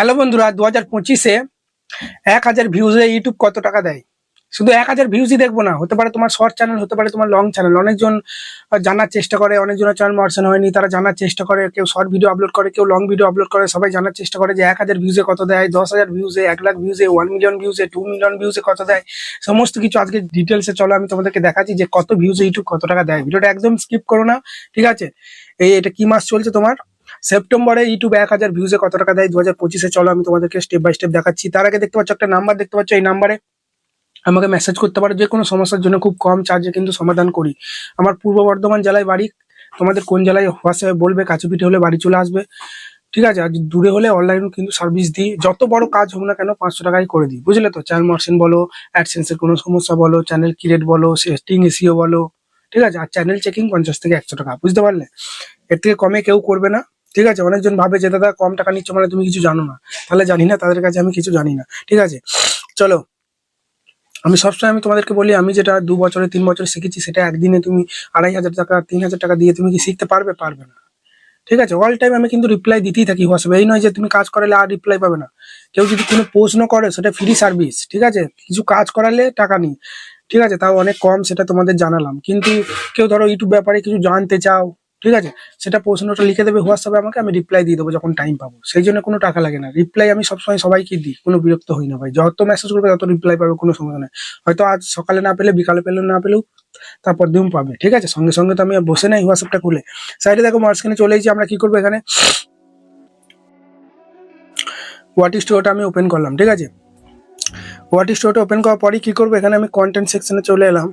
Hello বন্ধুরা দু হাজার পঁচিশে এক হাজার ভিউজে ইউটিউব কত টাকা দেয়? শুধু এক হাজার ভিউজই দেখব না, হতে পারে তোমার শর্ট চ্যানেল হতে পারে তোমার লং চ্যানেল অনেকজন জানার চেষ্টা করে অনেকজনের চ্যানেল মার্সেন হয়নি, তারা জানার চেষ্টা করে, কেউ শর্ট ভিডিও আপলোড করে, কেউ লং ভিডিও আপলোড করে, সবাই জানার চেষ্টা করে যে এক হাজার ভিউজে কত দেয়, দশ হাজার ভিউজে এক লাখ ভিউজে ওয়ান মিলিয়ন ভিউজে টু মিলিয়ন ভিউজে কত দেয়, সমস্ত কিছু আজকে ডিটেলসে চলো, আমি তোমাদেরকে দেখাচ্ছি যে কত ভিউজে ইউটিউব কত টাকা দেয়। ভিডিওটা একদম স্কিপ করো না, ঠিক আছে? এই, এটা কি মাস চলছে তোমার? সেপ্টেম্বরে ইউটিউব এক হাজার ভিউজে কত টাকা দেয়? দু হাজার পঁচিশে চলো, আমি তোমাদেরকে স্টেপ বাই স্টেপ দেখাচ্ছি। তার আগে দেখতে পাচ্ছ একটা নাম্বার দেখতে পাচ্ছ এই নাম্বারে আমাকে মেসেজ করতে পারো। যে কোনো সমস্যার জন্য খুব কম চার্জে কিন্তু সমাধান করি। আমার পূর্ব বর্ধমান জেলায় বাড়ি, তোমাদের কোন জেলায় হোয়াটসঅ্যাপে বলবে কাছুপিঠে হলে বাড়ি চলে আসবে। ঠিক আছে, আর দূরে হলে অনলাইন কিন্তু সার্ভিস দিই। যত বড় কাজ হোক না কেন পাঁচশো টাকায় করে দিই। বুঝলে তো? চ্যানেল মার্সেন বলো অ্যাডসেন্সের কোনো সমস্যা বলো চ্যানেল ক্রিয়েট বলো সেস্টিং এসিও বলো। ঠিক আছে, আর চ্যানেল চেকিং পঞ্চাশ থেকে একশো টাকা। বুঝতে পারলে? এর থেকে কমে কেউ করবে না। ঠিক আছে? অনেকজন ভাবে যে, দাদা, কম টাকা নিচ্ছ মানে তুমি কিছু জানো না। তাহলে জানি না, তাদের কাছে আমি কিছু জানি না। ঠিক আছে? চলো। আমি সবসময় আমি তোমাদেরকে বলি, আমি যেটা দু বছরে, তিন বছরে শিখেছি, সেটা একদিনে তুমি আড়াই হাজার টাকা, তিন হাজার টাকা দিয়ে তুমি কি শিখতে পারবে? পারবে না। ঠিক আছে? অল টাইম আমি কিন্তু রিপ্লাই দিতেই থাকি হোয়াটসঅ্যাপে এই নয় যে, তুমি কাজ করালে আর রিপ্লাই পাবে না। কেউ যদি কোনো প্রশ্ন করে, সেটা ফ্রি সার্ভিস ঠিক আছে? কিছু কাজ করালে টাকা নেই। ঠিক আছে? তাও অনেক কম, সেটা তোমাদের জানালাম। কিন্তু কেউ ধরো ইউটিউব ব্যাপারে কিছু জানতে চাও ঠিক আছে? সেটা প্রশ্নটা লিখে দেবে, হোয়াটসঅ্যাপে আমাকে, আমি রিপ্লাই দিয়ে দেবো যখন টাইম পাবো। সেই জন্য কোনো টাকা লাগে না। রিপ্লাই আমি সবসময় সবাইকে দিই, কোনো বিরক্ত হই না ভাই। যত মেসেজ করবে, তত রিপ্লাই পাবে, কোনো সমস্যা নেই। হয়তো আজ সকালে না পেলে, বিকালে পেলে না পেলেও তারপর দিন পাবে, ঠিক আছে? সঙ্গে সঙ্গে তো আমি বসে নাই হোয়াটসঅ্যাপটা খুলে। সাইডে দেখো, মাঝখানে চলে এসেছি, আমরা কি করব এখানে? হোয়াট স্টোরটা আমি ওপেন করলাম, ঠিক আছে? হোয়াট স্টোরটা ওপেন করার পরই কি করব? এখানে আমি কন্টেন্ট সেকশনে চলে এলাম।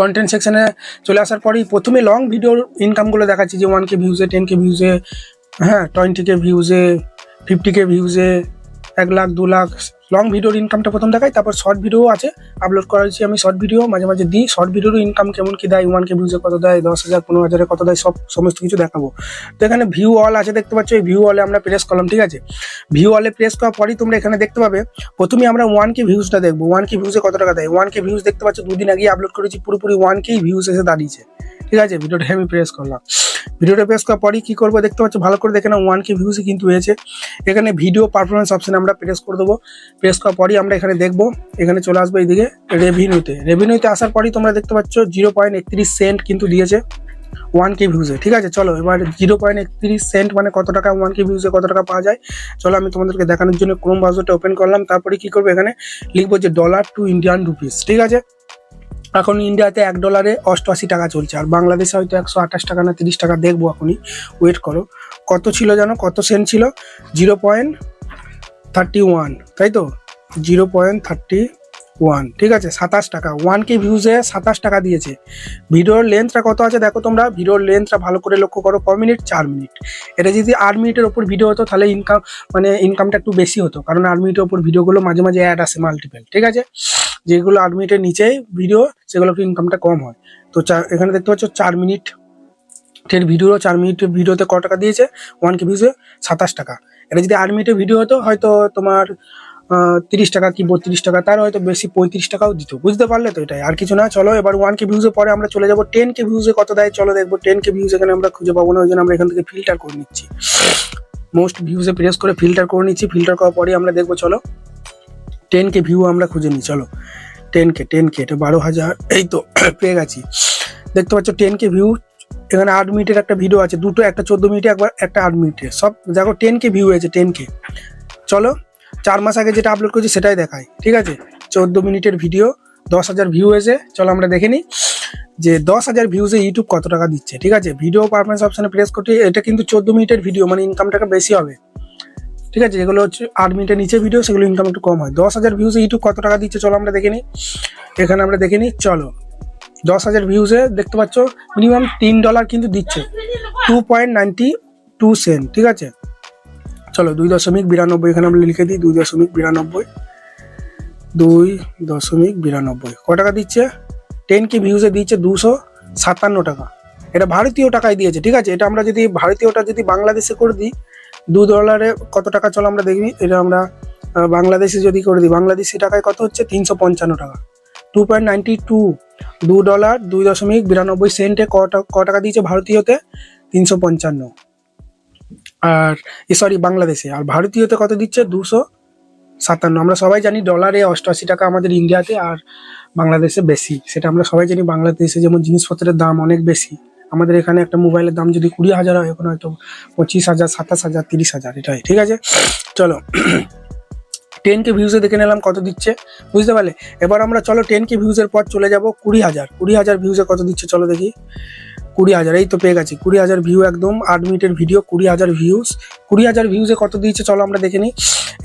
কন্টেন্ট সেকশানে চলে আসার পরেই প্রথমে লং ভিডিওর ইনকামগুলো দেখাচ্ছি, যে ওয়ান কে ভিউজে টেন কে ভিউজে হ্যাঁ টোয়েন্টি কে ভিউজে ফিফটি কে ভিউজে এক লাখ, দু লাখ লং ভিডিওর ইনকামটা প্রথম দেখাই, তারপর শর্ট ভিডিও আছে। আপলোড করেছি আমি শর্ট ভিডিও মাঝে মাঝে দিই। শর্ট ভিডিওরও ইনকাম কেমন কি দেয় ওয়ান কে ভিউজে কত দেয়, দশ হাজার, পনেরো হাজারে কত দেয়, সব সমস্ত কিছু দেখাবো। তো এখানে ভিউ অল আছে, দেখতে পাচ্ছ, এই ভিউ অলে আমরা প্রেস করলাম, ঠিক আছে? ভিউ অলে প্রেস করার পরই তোমরা এখানে দেখতে পাবে, প্রথমে আমরা ওয়ান কে ভিউজটা দেখব। ওয়ান কে ভিউজে কত টাকা দেয়? ওয়ান কে ভিউজ দেখতে পাচ্ছ, দুদিন আগে আপলোড করেছি, পুরোপুরি ওয়ান কেই ভিউজ এসে দাঁড়িয়েছে। ঠিক আছে? ভিডিওটা আমি প্রেস করলাম। ভিডিওটা প্রেস করার পরই কী করব, দেখতে পাচ্ছ, ভালো করে দেখে না ওয়ান কে ভিউজই কিন্তু হয়েছে। এখানে ভিডিও পারফরমেন্স অপশন আমরা প্রেস করে দেবো। প্রেস করার পরই আমরা এখানে দেখব। এখানে চলে আসব এইদিকে রেভিনিউতে রেভিনিউতে আসার পরই তোমরা দেখতে পাচ্ছ জিরো পয়েন্ট একত্রিশ সেন্ট কিন্তু দিয়েছে ওয়ান কে ভিউজে ঠিক আছে? চলো, এবার জিরো পয়েন্ট একত্রিশ সেন্ট মানে কত টাকা? ওয়ান কে ভিউজে কত টাকা পাওয়া যায়? চলো, আমি তোমাদেরকে দেখানোর জন্য ক্রোম ব্রাউজারটা ওপেন করলাম। তারপরে কি করব? এখানে লিখব যে ডলার টু ইন্ডিয়ান রুপিস ঠিক আছে? এখন ইন্ডিয়াতে এক ডলারে অষ্টআশি টাকা চলছে। আর বাংলাদেশে হয়তো একশো আঠাশ টাকা না তিরিশ টাকা দেখব এখনই। ওয়েট করো। কত ছিল জানো? কত সেন্ট ছিল? জিরো পয়েন্ট থার্টি ওয়ান তাই তো জিরো পয়েন্ট থার্টি ওয়ান, ঠিক আছে? সাতাশ টাকা। ওয়ান কে ভিউজে সাতাশ টাকা দিয়েছে। ভিডিওর লেন্থটা কত আছে? দেখো তোমরা। ভিডিওর লেন্থটা ভালো করে লক্ষ্য করো। ক মিনিট চার মিনিট এটা যদি আট মিনিটের ওপর ভিডিও হতো, তাহলে ইনকাম মানে ইনকামটা একটু বেশি হতো। কারণ আট মিনিটের ওপর ভিডিওগুলো মাঝে মাঝে অ্যাড আসে মাল্টিপেল ঠিক আছে? যেগুলো আট মিনিটের নিচে ভিডিও সেগুলো একটু ইনকামটা কম হয়। তো এখানে দেখতে পাচ্ছ, চার মিনিট এর ভিডিও চার মিনিটের ভিডিওতে কত টাকা দিয়েছে? ওয়ান কে ভিউজে সাতাশ টাকা। এটা যদি আট মিনিটের ভিডিও হতো, হয়তো তোমার তিরিশ টাকা কি বত্রিশ টাকা, তার হয়তো বেশি পঁয়ত্রিশ টাকাও দিত। বুঝতে পারলে তো এটাই। আর কিছু না, চলো এবার ওয়ান কে ভিউজে পরে আমরা চলে যাব। টেন কে ভিউজে কত দেয়? চলো দেখব। টেন কে ভিউজ এখানে আমরা খুঁজে পাবো না, ওই জন্য আমরা এখান থেকে ফিল্টার করে নিচ্ছি। মোস্ট ভিউজে প্রেস করে ফিল্টার করে নিচ্ছি। ফিল্টার করার পরে আমরা দেখব, চলো। টেন কে ভিউ আমরা খুঁজে নিই, চলো। টেন কে টেন কে এটা বারো হাজার। এই তো, পেয়ে গেছি। দেখতে পাচ্ছ টেন কে ভিউ এখানে আট মিনিটের একটা ভিডিও আছে, দুটো, একটা চোদ্দ মিনিটে, একবার একটা আট মিনিটে। সব দেখো টেন কে ভিউ হয়েছে টেন কে চলো, চার মাস আগে যেটা আপলোড করেছি সেটাই দেখায় ঠিক আছে? চোদ্দ মিনিটের ভিডিও দশ হাজার ভিউ হয়েছে। চলো আমরা দেখে নিই যে দশ হাজার ভিউজে ইউটিউব কত টাকা দিচ্ছে, ঠিক আছে? ভিডিও পারফরমেন্স অপশানে প্রেস করতে, এটা কিন্তু চোদ্দ মিনিটের ভিডিও মানে ইনকামটাকে বেশি হবে। ঠিক আছে? যেগুলো হচ্ছে আট মিনিটের নিচে ভিডিও সেগুলো ইনকাম একটু কম হয়। দশ হাজার ভিউজে ইউটিউব কত টাকা দিচ্ছে, চলো আমরা দেখে নিই। এখানে আমরা দেখে নিই, চলো। দশ হাজার ভিউজে দেখতে পাচ্ছ মিনিমাম তিন ডলার কিন্তু দিচ্ছে। Two point ninety two cent ঠিক আছে? চলো, দুই দশমিক বিরানব্বই, এখানে আমরা লিখে দিই, দুই দশমিক বিরানব্বই। দুই দশমিক বিরানব্বই, ক টাকা দিচ্ছে? টেন কে ভিউজে দিচ্ছে দুশো সাতান্ন টাকা। এটা ভারতীয় টাকায় দিয়েছে, ঠিক আছে? এটা আমরা যদি, ভারতীয়টা যদি বাংলাদেশে করে দিই, দু ডলারে কত টাকা চলো আমরা দেখি, এটা আমরা বাংলাদেশে যদি করে দিই, বাংলাদেশি টাকায় কত হচ্ছে? তিনশো পঞ্চান্ন টাকা। টু পয়েন্ট নাইনটি টু দু ডলার দুই দশমিক বিরানব্বই সেন্টে ক টাকা দিয়েছে ভারতীয়তে, তিনশো পঞ্চান্ন। আর সরি বাংলাদেশে। আর ভারতীয়তে কত দিচ্ছে? দুশো সাতান্ন। আমরা সবাই জানি ডলারে অষ্টআশি টাকা আমাদের ইন্ডিয়াতে আর বাংলাদেশে বেশি। সেটা আমরা সবাই জানি, বাংলাদেশে যেমন জিনিসপত্রের দাম অনেক বেশি। আমাদের এখানে একটা মোবাইলের দাম যদি কুড়ি হাজার হয়, এখন হয়তো পঁচিশ হাজার, সাতাশ হাজার, তিরিশ হাজার এটাই ঠিক আছে? চলো। টেন কে ভিউজে দেখে নিলাম কত দিচ্ছে। বুঝতে পারলে? এবার আমরা চলো টেন কে ভিউজের পর চলে যাব কুড়ি হাজার। কুড়ি হাজার ভিউজে কত দিচ্ছে চলো দেখি। কুড়ি হাজার, এই তো পেয়ে গেছি। কুড়ি হাজার ভিউ একদম আট মিনিটের ভিডিও কুড়ি হাজার ভিউজ কুড়ি হাজার ভিউজে কত দিয়েছে চলো আমরা দেখে নিই।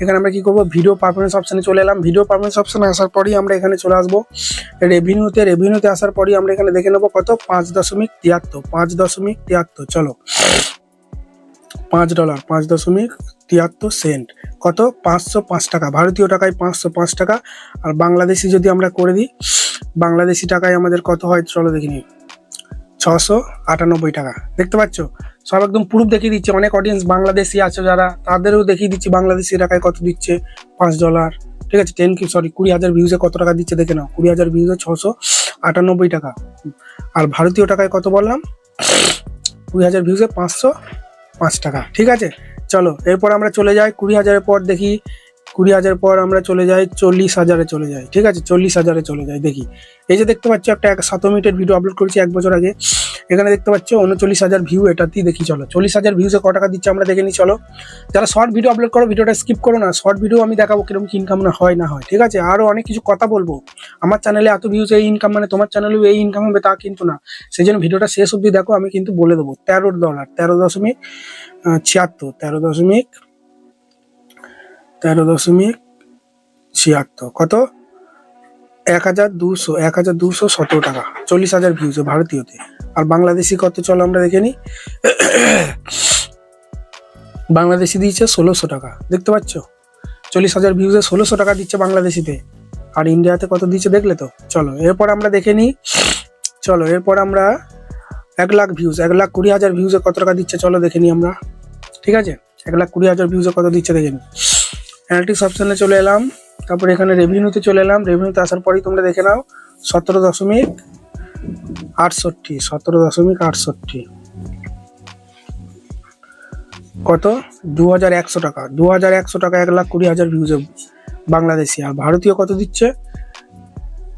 এখানে আমরা কি করব? ভিডিও পারফরমেন্স অপশানে চলে এলাম। ভিডিও পারফরমেন্স অপশানে আসার পরই আমরা এখানে চলে আসব। রেভিনিউতে রেভিনিউতে আসার পরই আমরা এখানে দেখে নেব কত? পাঁচ দশমিক তিয়াত্তর, পাঁচ দশমিক তিয়াত্তর। চলো। পাঁচ ডলার, পাঁচ দশমিক তিয়াত্তর সেন্ট। কত? পাঁচশো পাঁচ টাকা। ভারতীয় টাকায় পাঁচশো পাঁচ টাকা। আর বাংলাদেশি যদি আমরা করে দিই, বাংলাদেশি টাকায় আমাদের কত হয়? চলো দেখে নিই। ছশো আটানব্বই টাকা। দেখতে পাচ্ছ? সব একদম প্রুফ দেখিয়ে দিচ্ছে। অনেক অডিয়েন্স বাংলাদেশি আছে যারা, তাদেরও দেখিয়ে দিচ্ছি বাংলাদেশি টাকায় কত দিচ্ছে। পাঁচ ডলার। ঠিক আছে? টেন কি সরি কুড়ি হাজার ভিউজে কত টাকা দিচ্ছে দেখে নাও। কুড়ি হাজার ভিউজে ছশো আটানব্বই টাকা। আর ভারতীয় টাকায় কত বললাম? কুড়ি হাজার ভিউজে পাঁচশো পাঁচ টাকা ঠিক আছে? চলো এরপর আমরা চলে যাই কুড়ি হাজারের পর দেখি কুড়ি হাজার পর আমরা চলে যাই, চল্লিশ হাজারে চলে যাই, ঠিক আছে? চল্লিশ হাজারে চলে যাই, দেখি। এই যে দেখতে পাচ্ছ, একটা এক সাত মিনিটের ভিডিও আপলোড করেছি এক বছর আগে। এখানে দেখতে পাচ্ছ, উনচল্লিশ হাজার ভিউ এটাতেই দেখি, চলো। চল্লিশ হাজার ভিউসে ক টাকা দিচ্ছে আমরা দেখে নিই চলো। যারা শর্ট ভিডিও আপলোড করো ভিডিওটা স্কিপ করো না। শর্ট ভিডিও আমি দেখাবো কীরকম কি ইনকাম না হয় না হয়, ঠিক আছে? আরও অনেক কিছু কথা বলব। আমার চ্যানেলে এত ভিউজ এই ইনকাম মানে তোমার চ্যানেলেও এই ইনকাম হবে তা কিন্তু না। সেই জন্য ভিডিওটা শেষ অবধি দেখো, আমি কিন্তু বলে দেবো, তেরো ডলার তেরো দশমিক ছিয়াত্তর, তেরো দশমিক তেরো দশমিক ছিয়াত্তর। কত? এক হাজার দুশো, এক হাজার দুশো সতেরো টাকা। চল্লিশ হাজার ভিউজ ভারতীয়তে। আর বাংলাদেশি কত চলো আমরা দেখে নিই বাংলাদেশি দিয়েছে ষোলোশো টাকা। দেখতে পাচ্ছ? চল্লিশ হাজার ভিউজে ষোলোশো টাকা দিচ্ছে বাংলাদেশিতে। আর ইন্ডিয়াতে কত দিচ্ছে দেখলে তো? চলো, এরপর আমরা দেখে নিই চলো, এরপর আমরা এক লাখ ভিউজ এক লাখ কুড়ি হাজার ভিউজে কত টাকা দিচ্ছে? চলো দেখে নিই আমরা। ঠিক আছে? এক লাখ কুড়ি হাজার ভিউজে কত দিচ্ছে দেখে নিই অ্যানালিটিক্স অপশানে চলে এলাম। তারপর এখানে রেভিনিউতে চলে এলাম। রেভিনিউতে আসার পরেই তোমরা দেখে নাও, সতেরো দশমিক আটষট্টি, সতেরো দশমিক আটষট্টি। কত? দু হাজার একশো টাকা। দু হাজার একশো টাকা এক লাখ কুড়ি হাজার ভিউজে বাংলাদেশি। আর ভারতীয় কত দিচ্ছে?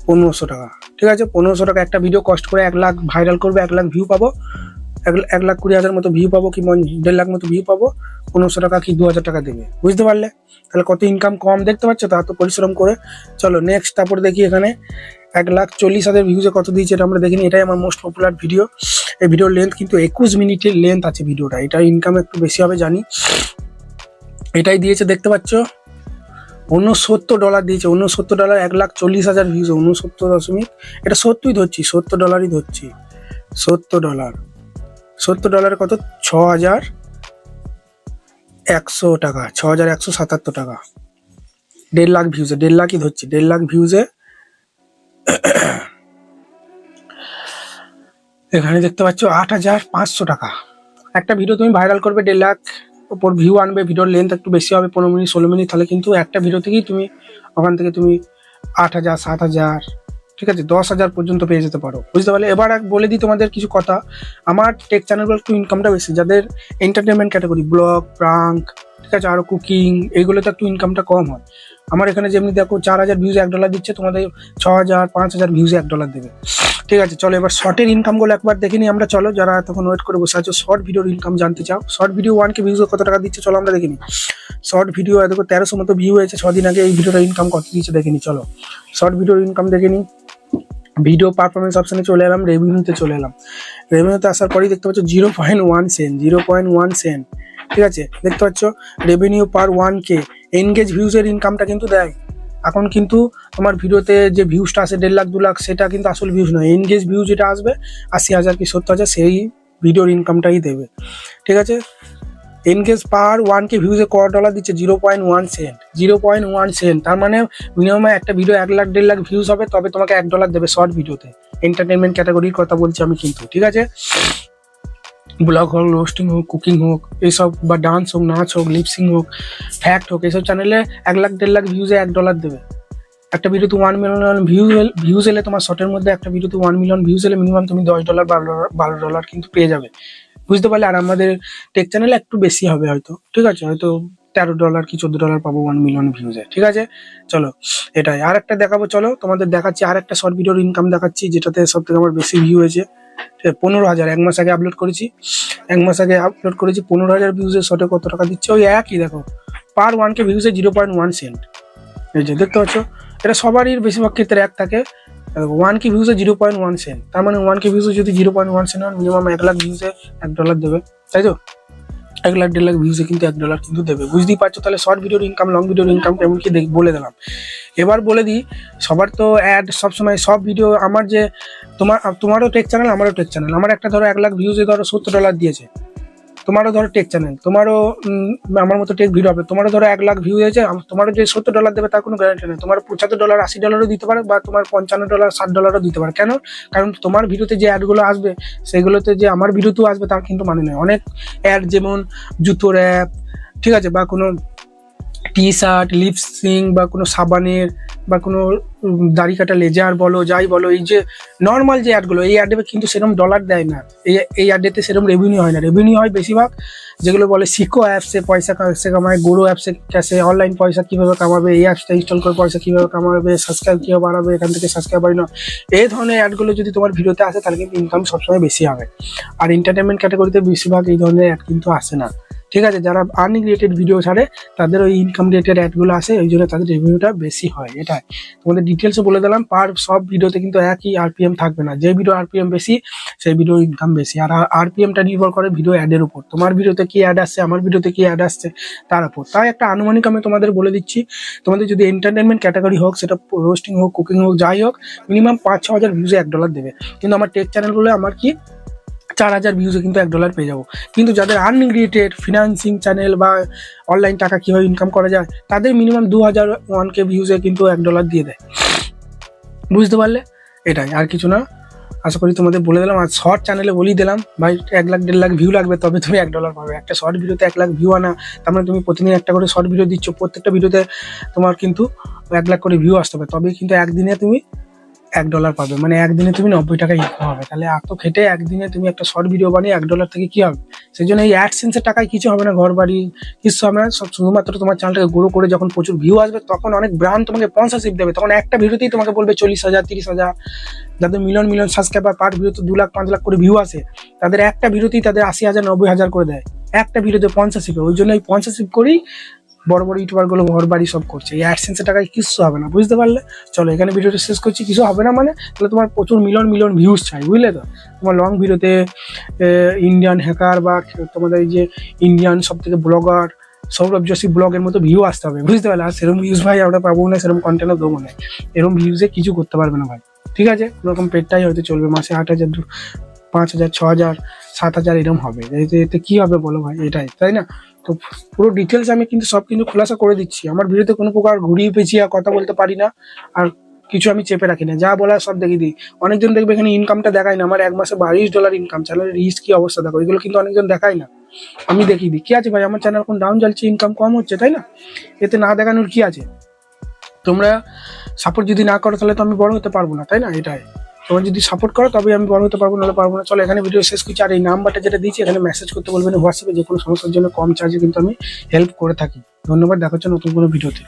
পনেরোশো টাকা। ঠিক আছে? পনেরোশো টাকা একটা ভিডিও কষ্ট করে এক লাখ ভাইরাল করবে, এক লাখ ভিউ পাবো। এক লাখ কুড়ি হাজার মতো ভিউ পাবো কি দেড় লাখ মতো ভিউ পাবো, পনেরোশো টাকা কি দু হাজার টাকা দেবে। বুঝতে পারলে? তাহলে কত ইনকাম কম দেখতে পাচ্ছ? তা তো পরিশ্রম করে চলো নেক্সট তারপর দেখি এখানে এক লাখ চল্লিশ হাজার ভিউজে কত দিয়েছে এটা আমরা দেখিনি, এটাই আমার মোস্ট পপুলার ভিডিও এই ভিডিওর লেন্থ কিন্তু একুশ মিনিটের লেন্থ আছে ভিডিওটা এটা ইনকাম একটু বেশি হবে জানি। এটাই দিয়েছে দেখতে পাচ্ছ, উনসত্তর ডলার দিয়েছে, উনসত্তর ডলার এক লাখ চল্লিশ হাজার ভিউজ উনসত্তর দশমিক, এটা সত্যই ধরছি, সত্তর ডলারই ধরছি, সত্তর ডলার সত্তর ডলারে কত? ছ হাজার একশো টাকা ছ হাজার একশো সাতাত্তর টাকা। দেড় লাখ ভিউজে দেড় লাখই ধরছি, দেড় লাখ ভিউজে এখানে দেখতে পাচ্ছ আট হাজার পাঁচশো টাকা। একটা ভিডিও তুমি ভাইরাল করবে, দেড় লাখ ওপর ভিউ আনবে ভিডিওর লেন্থ একটু বেশি হবে, পনেরো মিনিট, ষোলো মিনিট, তাহলে কিন্তু একটা ভিডিও থেকেই তুমি, ওখান থেকে তুমি আট হাজার সাত হাজার ঠিক আছে, দশ হাজার পর্যন্ত পেয়ে যেতে পারো। বুঝতে পারলে? এবার এক বলে দিই তোমাদের কিছু কথা। আমার টেক চ্যানেলগুলো একটু ইনকামটা বেশি। যাদের এন্টারটেনমেন্ট ক্যাটাগরি ব্লগ প্রাঙ্ক ঠিক আছে আরও কুকিং এইগুলোতে একটু ইনকামটা কম হয়। আমার এখানে যেমনি দেখো, চার হাজার ভিউজ এক ডলার দিচ্ছে, তোমাদের ছ হাজার, পাঁচ হাজার ভিউজে এক ডলার দেবে। ঠিক আছে, চলো এবার শর্টের ইনকামগুলো একবার দেখে নিই আমরা, চলো, যারা তখন ওয়েট করে বসে আছো শর্ট ভিডিওর ইনকাম জানতে চাও। শর্ট ভিডিও ওয়ানকে ভিউজ কত টাকা দিচ্ছে, চলো আমরা দেখে নিই। শর্ট ভিডিও দেখো, তেরোশো মতো ভিউ হয়েছে ছদিন আগে এই ভিডিওটার ইনকাম কত দিচ্ছে দেখে নিই, চলো। শর্ট ভিডিওর ইনকাম দেখে নিই। ভিডিও পারফরমেন্স অপশানে চলে এলাম রেভিনিউতে চলে এলাম। রেভিনিউতে আসার পরেই দেখতে পাচ্ছ zero point one cent zero point one cent ঠিক আছে? দেখতে পাচ্ছ revenue per one K engage ভিউজের ইনকামটা কিন্তু দেয়। এখন কিন্তু তোমার ভিডিওতে যে ভিউজটা আসে, দেড় লাখ, দু লাখ, সেটা কিন্তু আসল ভিউজ নয়। এনগেজ ভিউ যেটা আসবে, আশি হাজার কি সত্তর হাজার, সেই ভিডিওর ইনকামটাই দেবে। ঠিক আছে? এনগেজ পার ওয়ান কে ভিউজে ক ডলার দিচ্ছে zero point one cent zero point one cent তার মানে মিনিমাম একটা ভিডিও এক লাখ, দেড় লাখ ভিউজ হবে, তবে তোমাকে এক ডলার দেবে শর্ট ভিডিওতে এন্টারটেনমেন্ট ক্যাটাগরির কথা বলছি আমি কিন্তু, ঠিক আছে? ব্লগ হোক রোস্টিং হোক কুকিং হোক এইসব বা ডান্স হোক, নাচ হোক লিপসিং হোক ফ্যাক্ট হোক এইসব চ্যানেলে এক লাখ, দেড় লাখ ভিউজে এক ডলার দেবে। একটা ভিডিওতে ওয়ান মিলিয়ন ভিউ ভিউজ এলে তোমার শর্টের মধ্যে একটা ভিডিওতে ওয়ান মিলিয়ন ভিউজ এলে মিনিমাম তুমি দশ ডলার বারো ডলার বারো ডলার কিন্তু পেয়ে যাবে। বুঝতে পারলে আর আমাদের টেক চ্যানেলে একটু বেশি হবে হয়তো, ঠিক আছে? হয়তো তেরো ডলার কি চোদ্দ ডলার পাবো ওয়ান মিলিয়ন ভিউজে ঠিক আছে? চলো, এটাই। আর একটা দেখাবো, চলো, তোমাদের দেখাচ্ছি। আর একটা শর্ট ভিডিওর ইনকাম দেখাচ্ছি, যেটাতে সব থেকে আমার বেশি ভিউ হয়েছে। পনেরো হাজার, এক মাস আগে আপলোড করেছি। এক মাস আগে আপলোড করেছি, পনেরো হাজার ভিউজের শর্টে কত টাকা দিচ্ছে? ওই একই, দেখো। পার ওয়ানকে ভিউজে জিরো পয়েন্ট ওয়ান সেন্ট এই যে, দেখতে পাচ্ছ? এটা সবারই বেশিরভাগ ক্ষেত্রে এক থাকে। ওয়ান কে ভিউজে জিরো পয়েন্ট ওয়ান সেন্ট তার মানে ওয়ান কে ভিউজে যদি জিরো পয়েন্ট ওয়ান সেন্ট হয় মিনিমাম এক লাখ ভিউজে এক ডলার দেবে। তাই তো? এক লাখ, দেড় লাখ ভিউজে কিন্তু এক ডলার কিন্তু দেবে। বুঝতেই পারছ? তাহলে শর্ট ভিডিওর ইনকাম লং ভিডিওর ইনকাম কেমন কি বলে দিলাম। এবার বলে দিই, সবার তো অ্যাড সবসময়, সব ভিডিও আমার যে তোমার, তোমারও টেক চ্যানেল আমারও টেক চ্যানেল আমার একটা ধরো এক লাখ ভিউজে ধরো সত্তর ডলার দিয়েছে। তোমারও ধরো টেক চ্যানেল তোমারও আমার মতো টেক ভিডিও হবে তোমারও ধরো এক লাখ ভিউ হয়েছে তোমারও যে সত্তর ডলার দেবে তার কোনো গ্যারান্টি নেই। তোমার পঁচাত্তর ডলার আশি ডলারও দিতে পারে বা তোমার পঞ্চান্ন ডলার ষাট ডলারও দিতে পারে। কেন? কারণ তোমার ভিডিওতে যে অ্যাডগুলো আসবে, সেগুলোতে যে আমার ভিডিওতেও আসবে তার কিন্তু মানে নেই। অনেক অ্যাড যেমন জুতোর অ্যাপ ঠিক আছে, বা কোনো টি শার্ট লিপসিং বা কোনো সাবানের বা কোনো দাড়ি কাটা লেজার বলো, যাই বলো, এই যে নর্মাল যে অ্যাডগুলো এই অ্যাডে কিন্তু সেরকম ডলার দেয় না। এই এই অ্যাডেতে সেরকম রেভিনিউ হয় না। রেভিনিউ হয় বেশিরভাগ যেগুলো বলে সিকো অ্যাপসে পয়সা কাছে কামায় গোরো অ্যাপসে কাছে অনলাইন পয়সা কীভাবে কামাবে, এই অ্যাপসটা ইনস্টল করে পয়সা কীভাবে কামাবে সাবস্ক্রাইব কীভাবে বাড়াবে, এখান থেকে সাবস্ক্রাইব বাড়ানো এই ধরনের অ্যাডগুলো যদি তোমার ভিডিওতে আসে, তাহলে কিন্তু ইনকাম সবসময় বেশি হবে। আর এন্টারটেনমেন্ট ক্যাটাগরিতে বেশিরভাগ এই ধরনের অ্যাড কিন্তু আসে না। ঠিক আছে, যারা আর্নিং রিলেটেড ভিডিও ছাড়ে, তাদের ওই ইনকাম রিলেটেড অ্যাডগুলো আসে, ওই জন্য তাদের রেভিনিউটা বেশি হয়, এটাই। তোমাদের ডিটেলসে বলে দিলাম পার সব ভিডিওতে কিন্তু একই আরপিএম থাকবে না। যে ভিডিও আরপিএম বেশি, সেই ভিডিও ইনকাম বেশি। আর আরপিএমটা নির্ভর করে ভিডিও অ্যাডের উপর। তোমার ভিডিওতে কি অ্যাড আসছে, আমার ভিডিওতে কি অ্যাড আসছে, তার উপর। তাই একটা আনুমানিক আমি তোমাদের বলে দিচ্ছি, তোমাদের যদি এন্টারটেনমেন্ট ক্যাটাগরি হোক, সেটা রোস্টিং হোক কুকিং হোক, যাই হোক মিনিমাম পাঁচ ছ হাজার ভিউজে এক ডলার দেবে। কিন্তু আমার টেক চ্যানেলগুলো আমার কি চার হাজার ভিউজে কিন্তু এক ডলার পেয়ে যাব। কিন্তু যাদের আর্নিং রিলেটেড ফিনান্সিং চ্যানেল বা অনলাইন টাকা কীভাবে ইনকাম করা যায়, তাদের মিনিমাম দু হাজার ওয়ানকে ভিউজে কিন্তু এক ডলার দিয়ে দেয়। বুঝতে পারলে? এটাই, আর কিছু না। আশা করি তোমাদের বলে দিলাম। আর শর্ট চ্যানেলে বলেই দিলাম, ভাই, এক লাখ, দেড় লাখ ভিউ লাগবে, তবে তুমি এক ডলার পাবে। একটা শর্ট ভিডিওতে এক লাখ ভিউ আনা, তার মানে তুমি প্রতিদিন একটা করে শর্ট ভিডিও দিচ্ছ, প্রত্যেকটা ভিডিওতে তোমার কিন্তু এক লাখ করে ভিউ আসতে হবে। তবেই কিন্তু একদিনে তুমি এক ডলার পাবে। মানে একদিনে তুমি নব্বই টাকা ইনকাম হবে। তাহলে এত খেটে একদিনে তুমি একটা শর্ট ভিডিও বানিয়ে এক ডলার থেকে কি হবে? সেই জন্য এই অ্যাডসেন্সের টাকায় কিছু হবে না ঘর বাড়ি, কিছু হবে না। সব শুধুমাত্র তোমার চ্যানেলটাকে গ্রো করে যখন প্রচুর ভিউ আসবে, তখন অনেক ব্র্যান্ড তোমাকে স্পন্সরশিপ দেবে। তখন একটা ভিডিওতেই তোমাকে বলবে চল্লিশ হাজার, তিরিশ হাজার। যাদের মিলিয়ন মিলিয়ন সাবস্ক্রাইবার পার ভিডিওতে দু লাখ, পাঁচ লাখ করে ভিউ আসে, তাদের একটা ভিডিওতেই তাদের আশি হাজার, নব্বই হাজার করে দেয়। একটা ভিডিওতে স্পন্সরশিপে ওই জন্য এই স্পন্সরশিপ করেই বড় বড় ইউটিউবারগুলো ঘর বাড়ি সব করছে। এই অ্যাডসেন্সের টাকায় কিছু হবে না, বুঝতে পারলে? চলো, এখানে ভিডিওটা শেষ করছি। কিছু হবে না মানে? তাহলে তোমার প্রচুর মিলন মিলন ভিউজ চাই, বুঝলে তো? তোমার লং ভিডিওতে ইন্ডিয়ান হ্যাকার বা তোমাদের এই যে ইন্ডিয়ান সব থেকে ব্লগার সৌরভ যোশী ব্লগের মতো ভিউ আসতে হবে, বুঝতে পারলে? আর সেরকম ভিউজ ভাই আমরা পাবো না সেরকম কন্টেন্টও দেবো না। এরকম ভিউজে কিছু করতে পারবে না ভাই। ঠিক আছে? কোনোরকম পেটটাই হয়তো চলবে, মাসে আট হাজার, দু- পাঁচ হাজার, ছ হাজার, সাত হাজার এরকম হবে। এতে এতে কি হবে বলো ভাই? এটাই, তাই না? তো পুরো ডিটেলস আমি কিন্তু সব কিন্তু খোলাসা করে দিচ্ছি। আমার ভিডিওতে কোনো প্রকার ঘুরিয়ে পেঁচিয়ে কথা বলতে পারি না। আর কিছু আমি চেপে রাখি না। যা বলার সব দেখিয়ে দিই। অনেকজন দেখবে এখানে ইনকামটা দেখায় না। আমার এক মাসে বাইশ ডলার ইনকাম চ্যানেলের রিস্ক কি অবস্থা? দেখো, এগুলো কিন্তু অনেকজন দেখায় না। আমি দেখিয়ে দিই। কি আছে ভাই? আমার চ্যানেল এখন ডাউন চলছে ইনকাম কম হচ্ছে, তাই না? এতে না দেখানোর কি আছে? তোমরা সাপোর্ট যদি না করো, তাহলে তো আমি বড় হতে পারব না, তাই না? এটাই। তোমরা যদি সাপোর্ট করো তবে আমি বড় হতে পারব, নাহলে পারব না। চলো, এখানে ভিডিও শেষ করছি। আর এই নাম্বারটা যেটা দিয়েছি, এখানে মেসেজ করতে বলবেন হোয়াটসঅ্যাপে যে কোনো সমস্যার জন্য কম চার্জে কিন্তু আমি হেল্প করে থাকি। ধন্যবাদ, দেখা হচ্ছে নতুন কোনো ভিডিওতে